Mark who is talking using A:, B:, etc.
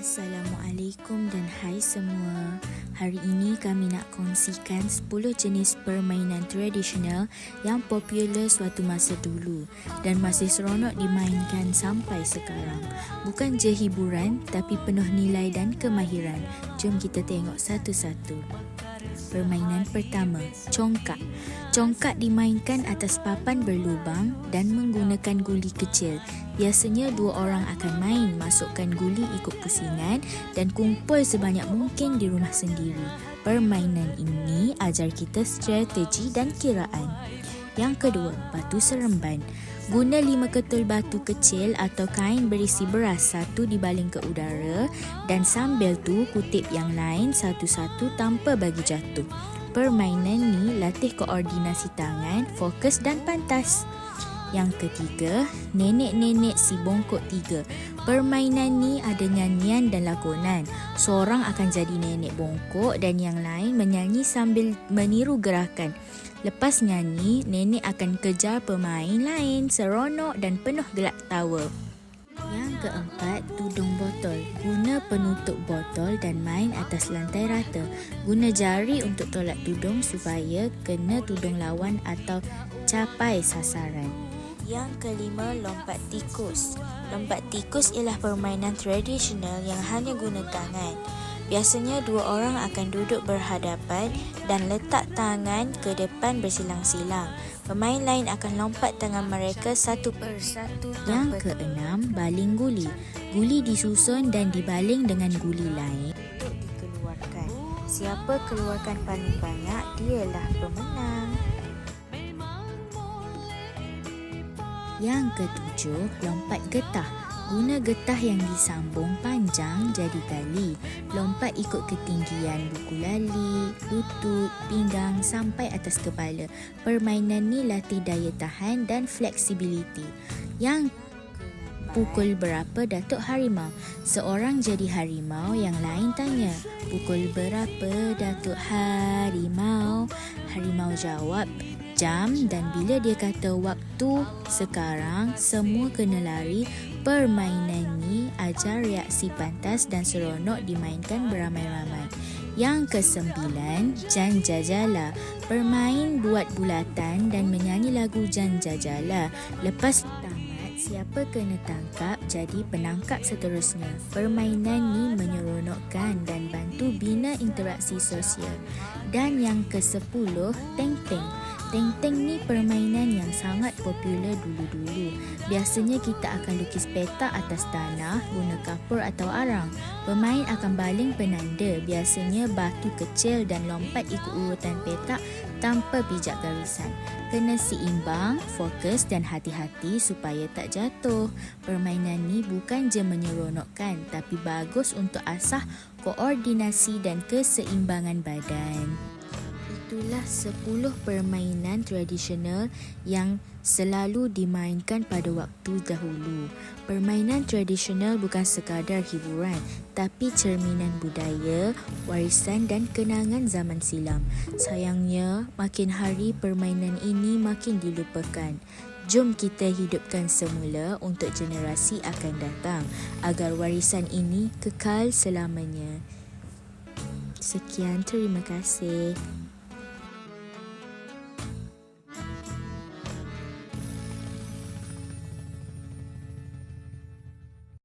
A: Assalamualaikum dan hai semua. Hari ini kami nak kongsikan 10 jenis permainan tradisional yang popular suatu masa dulu dan masih seronok dimainkan sampai sekarang. Bukan je hiburan tapi penuh nilai dan kemahiran. Jom kita tengok satu-satu. Permainan pertama, congkak. Congkak dimainkan atas papan berlubang dan menggunakan guli kecil. Biasanya dua orang akan main masukkan guli ikut pusingan dan kumpul sebanyak mungkin di rumah sendiri. Permainan ini ajar kita strategi dan kiraan. Yang kedua, batu seremban. Guna lima ketul batu kecil atau kain berisi beras satu dibaling ke udara dan sambil tu kutip yang lain satu-satu tanpa bagi jatuh. Permainan ni latih koordinasi tangan, fokus dan pantas. Yang ketiga, nenek-nenek si bongkok tiga. Permainan ni ada nyanyian dan lakonan. Seorang akan jadi nenek bongkok dan yang lain menyanyi sambil meniru gerakan. Lepas nyanyi, nenek akan kejar pemain lain seronok dan penuh gelak tawa. Yang keempat, tudung botol. Guna penutup botol dan main atas lantai rata. Guna jari untuk tolak tudung supaya kena tudung lawan atau capai sasaran. Yang kelima, lompat tikus. Lompat tikus ialah permainan tradisional yang hanya guna tangan. Biasanya dua orang akan duduk berhadapan dan letak tangan ke depan bersilang-silang. Pemain lain akan lompat tangan mereka satu persatu. Yang keenam, baling guli. Guli disusun dan dibaling dengan guli lain untuk dikeluarkan. Siapa keluarkan paling banyak, dialah pemenang. Yang ketujuh, lompat getah. Guna getah yang disambung panjang jadi tali. Lompat ikut ketinggian buku lali, lutut, pinggang sampai atas kepala. Permainan ni latih daya tahan dan fleksibiliti. Yang Pukul berapa Datuk Harimau? Seorang jadi harimau, yang lain tanya. Pukul berapa Datuk Harimau? Harimau jawab, jam dan bila dia kata waktu sekarang semua kena lari permainan ni ajar reaksi pantas dan seronok dimainkan beramai-ramai. Yang kesembilan Jan Jajala. Permain buat bulatan dan menyanyi lagu Jan Jajala. Lepas tamat siapa kena tangkap jadi penangkap seterusnya. Permainan ni menyeronokkan dan bantu bina interaksi sosial. Dan yang kesepuluh Teng Teng Teng-teng ni permainan yang sangat popular dulu-dulu. Biasanya kita akan lukis peta atas tanah guna kapur atau arang. Pemain akan baling penanda, biasanya batu kecil dan lompat ikut urutan petak tanpa pijak garisan. Kena seimbang, fokus dan hati-hati supaya tak jatuh. Permainan ni bukan je menyeronokkan tapi bagus untuk asah koordinasi dan keseimbangan badan itulah 10 permainan tradisional yang selalu dimainkan pada waktu dahulu. Permainan tradisional bukan sekadar hiburan, tapi cerminan budaya, warisan dan kenangan zaman silam. Sayangnya, makin hari permainan ini makin dilupakan. Jom kita hidupkan semula untuk generasi akan datang agar warisan ini kekal selamanya. Sekian, terima kasih.